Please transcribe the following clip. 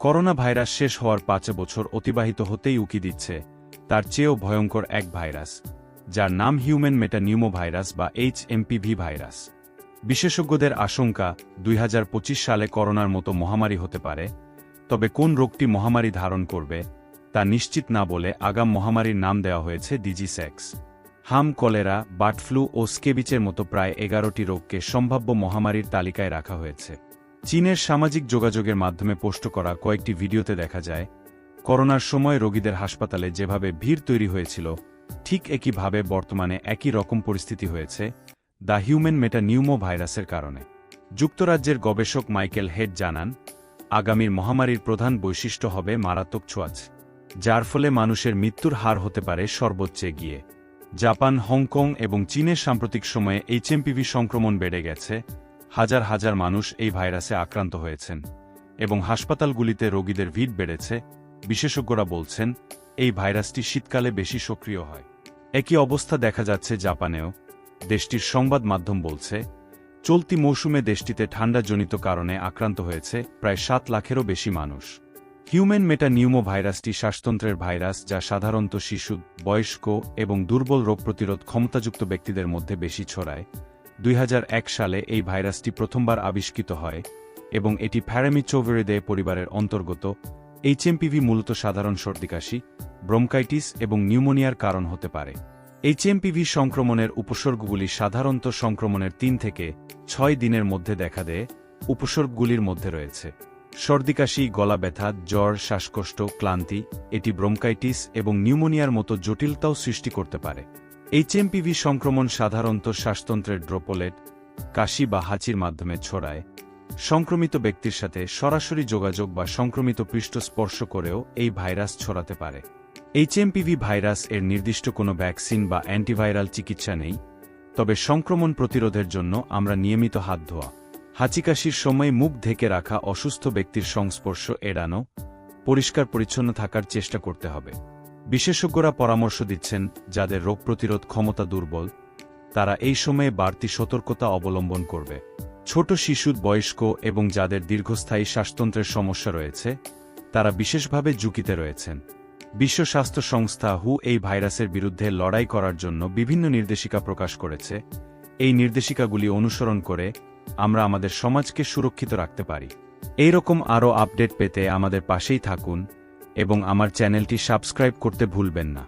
Corona virus শেষ হওয়ার পাঁচ বছর অতিবাহিত হতেই উকি দিচ্ছে তার চেয়েও ভয়ঙ্কর এক ভাইরাস, যার নাম হিউম্যান মেটানিউমো ভাইরাস বা এইচ এমপিভি ভাইরাস। বিশেষজ্ঞদের আশঙ্কা, দুই হাজার পঁচিশ সালে করোনার মতো মহামারী হতে পারে, তবে কোন রোগটি মহামারী ধারণ করবে, তা নিশ্চিত না বলে আগাম মহামারীর নাম দেওয়া হয়েছে ডিজিসেক্স। হাম, কলেরা, বার্ড ফ্লু ও স্কেবিচের মতো প্রায় এগারোটি রোগকে সম্ভাব্য মহামারীর তালিকায় রাখা হয়েছে। চীনের সামাজিক যোগাযোগের মাধ্যমে পোস্ট করা কয়েকটি ভিডিওতে দেখা যায়, করোনার সময় রোগীদের হাসপাতালে যেভাবে ভিড় তৈরি হয়েছিল, ঠিক একইভাবে বর্তমানে একই রকম পরিস্থিতি হয়েছে, দ্য হিউম্যান মেটানিউমো ভাইরাসের কারণে। যুক্তরাজ্যের গবেষক মাইকেল হেড জানান, আগামীর মহামারীর প্রধান বৈশিষ্ট্য হবে মারাত্মক ছোঁয়াচ, যার ফলে মানুষের মৃত্যুর হার হতে পারে সর্বোচ্চে গিয়ে জাপান, হংকং এবং চীনের সাম্প্রতিক সময়ে এইচএমপিভি সংক্রমণ বেড়ে গেছে হাজার হাজার মানুষ এই ভাইরাসে আক্রান্ত হয়েছেন এবং হাসপাতালগুলিতে রোগীদের ভিড় বেড়েছে, বিশেষজ্ঞরা বলছেন, এই ভাইরাসটি শীতকালে বেশি সক্রিয় হয়। একই অবস্থা দেখা যাচ্ছে জাপানেও। দেশটির সংবাদ মাধ্যম বলছে, চলতি মৌসুমে দেশটিতে ঠান্ডাজনিত কারণে আক্রান্ত হয়েছে প্রায় সাত লাখেরও বেশি মানুষ। হিউম্যান মেটা নিউমো ভাইরাসটি শ্বাসতন্ত্রের ভাইরাস যা সাধারণত শিশু, বয়স্ক এবং দুর্বল রোগ প্রতিরোধ ক্ষমতাযুক্ত ব্যক্তিদের মধ্যে বেশি ছড়ায় দুই হাজার এক সালে এই ভাইরাসটি প্রথমবার আবিষ্কৃত হয় এবং এটি প্যারামিচোভেরিদে পরিবারের অন্তর্গত এইচএমপিভি মূলত সাধারণ সর্দিকাশি ব্রোমকাইটিস এবং নিউমোনিয়ার কারণ হতে পারে। এইচএমপিভি সংক্রমণের উপসর্গগুলি সাধারণত সংক্রমণের তিন থেকে ছয় দিনের মধ্যে দেখা দেয়, উপসর্গগুলির মধ্যে রয়েছে। সর্দিকাশি গলা ব্যথা জ্বর, শ্বাসকষ্ট, ক্লান্তি, এটি ব্রোমকাইটিস এবং নিউমোনিয়ার মতো জটিলতাও সৃষ্টি করতে পারে। এইচএমপিভি সংক্রমণ সাধারণত শ্বাসতন্ত্রের ড্রোপোলেট, কাশি বা হাঁচির মাধ্যমে ছড়ায়। সংক্রমিত ব্যক্তির সাথে সরাসরি যোগাযোগ বা সংক্রমিত পৃষ্ঠ স্পর্শ করেও এই ভাইরাস ছড়াতে পারে। এইচএমপিভি ভাইরাস এর নির্দিষ্ট কোনো ভ্যাকসিন বা অ্যান্টিভাইরাল চিকিৎসা নেই, তবে সংক্রমণ প্রতিরোধের জন্য আমরা নিয়মিত হাত ধোয়া হাঁচিকাশির সময় মুখ ঢেকে রাখা অসুস্থ ব্যক্তির সংস্পর্শ এড়ানো, পরিষ্কার পরিচ্ছন্ন থাকার চেষ্টা করতে হবে। বিশেষজ্ঞরা পরামর্শ দিচ্ছেন, যাদের রোগ প্রতিরোধ ক্ষমতা দুর্বল, তারা এই সময়ে বাড়তি সতর্কতা অবলম্বন করবে। ছোট শিশু বয়স্ক এবং যাদের দীর্ঘস্থায়ী শ্বাসতন্ত্রের সমস্যা রয়েছে, তারা বিশেষভাবে ঝুঁকিতে রয়েছেন। বিশ্ব স্বাস্থ্য সংস্থা হু এই ভাইরাসের বিরুদ্ধে লড়াই করার জন্য বিভিন্ন নির্দেশিকা প্রকাশ করেছে। এই নির্দেশিকাগুলি অনুসরণ করে আমরা আমাদের সমাজকে সুরক্ষিত রাখতে পারি। এইরকম আরও আপডেট পেতে আমাদের পাশেই থাকুন। এবং আমার চ্যানেলটি সাবস্ক্রাইব করতে ভুলবেন না।